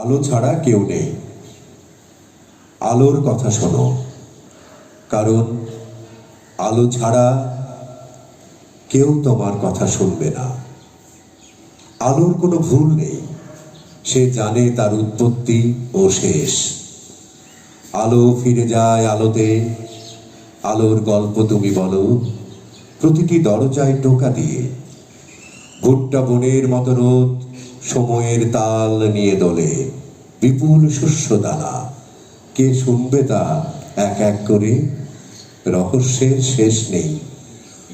আলো ছাড়া কেউ নেই। আলোর কথা শোনো, কারণ আলো ছাড়া কেউ তোমার কথা শুনবে না। আলোর কোনো ভুল নেই, সে জানে তার উৎপত্তি ও শেষ। আলো ফিরে যায় আলোতে, আলোর গল্প তুমি বলো, প্রতিটি দরজায় টোকা দিয়ে। ভুট্টা বনের মতো রোদ সময়ের তাল নিয়ে দোলে। বিপুল শস্য দানা। কে শুনবে তা এক এক করে? রহস্যের শেষ নেই।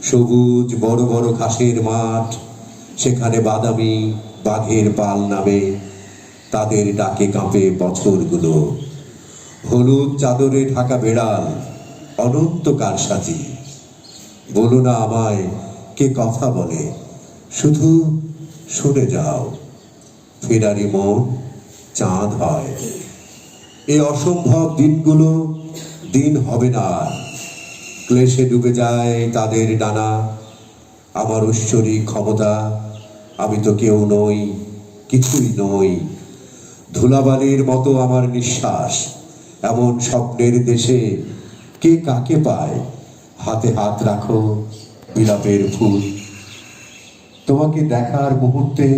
সবুজ বড় বড় ঘাসের মাঠ, সেখানে বাদামি বাঘের পাল নামে। তাদের ডাকে কাঁপে বছরগুলো। হলুদ চাদরে ঢাকা বেড়াল অনন্ত কার কারসাজি বলো না আমায় কে কথা বলে। শুধু শুনে যাও। ফেরারি মন চাঁদ হয়। এ অসম্ভব দিনগুলো দিন হবে না। ক্লেশে ডুবে যায় তাদের ডানা। আমার ঐশ্বরী ক্ষমতা, আমি তো কেউ নই, কিছুই নই। ধুলাবালির মতো আমার নিঃশ্বাস, এমন স্বপ্নের দেশে কে কাকে পায়? হাতে হাত রাখো, বিলাপের ফুল। তোমাকে দেখার মুহূর্তে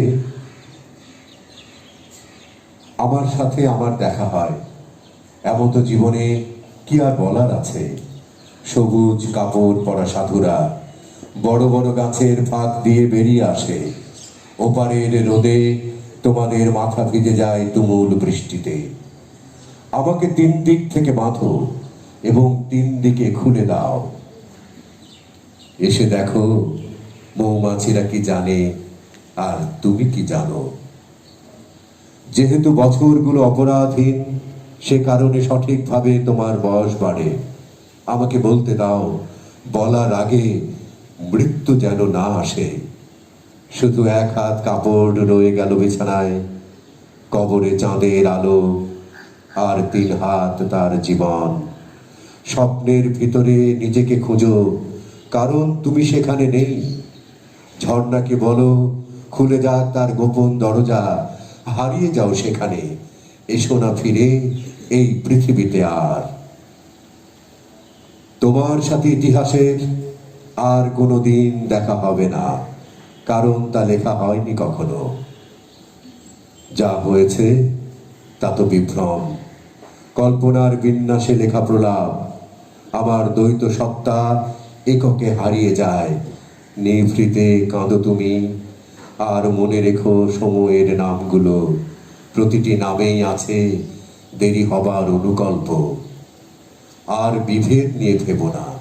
আমার সাথে আমার দেখা হয়। এমন তো জীবনে কি আর বলার আছে? সবুজ কাপড় পরা সাধুরা বড় বড় গাছের ফাঁক দিয়ে বেরিয়ে আসে। ওপারের রোদে তোমাদের মাথা ভিজে যায় তুমুল বৃষ্টিতে। আমাকে তিন দিক থেকে বাঁধো এবং তিন দিকে খুলে দাও। এসে দেখো, মৌমাছিরা কি জানে আর তুমি কি জানো? যেহেতু বছরগুলো অপরাধীন সে কারণে সঠিকভাবে তোমার বয়স বাড়ে। আমাকে বলতে দাও, বলার আগে মৃত্যু যেন না আসে। শুধু এক হাত কাপড় রয়ে গেল বিছানায়, কবরে চাঁদের আলো, আর তিন হাত তার জীবন। স্বপ্নের ভিতরে নিজেকে খুঁজো, কারণ তুমি সেখানে নেই। ঝর্ণাকে বলো, খুলে যাক তার গোপন দরজা হারিয়ে যাও সেখানে। এসো না ফিরে এই পৃথিবীতে আর। তোমার সাথে ইতিহাসের আর কোনো দিন দেখা হবে না, কারণ তা লেখা হয়নি কখনো। যা হয়েছে, তা তো বিভ্রম। কল্পনার বিন্যাসে লেখা প্রলাপ আমার দ্বৈত সত্তা এককে হারিয়ে যায়। নিভৃতে কাঁদো তুমি আর মনে রেখো সময়ের নামগুলো। প্রতিটি নামেই আছে দেরি হবার অনুকল্প। আর বিভেদ নিয়ে ভেব না।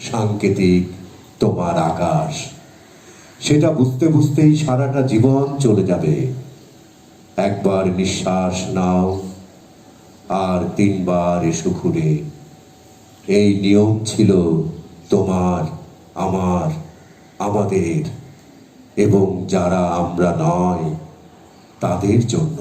সাংকেতিক তোমার আকাশ। সেটা বুঝতে বুঝতেই সারাটা জীবন চলে যাবে। একবার নিঃশ্বাস নাও, আর তিনবার এসো ঘুরে এই নিয়ম ছিল তোমার, আমার, আমাদের। এবং যারা আমরা নয় তাদের জন্য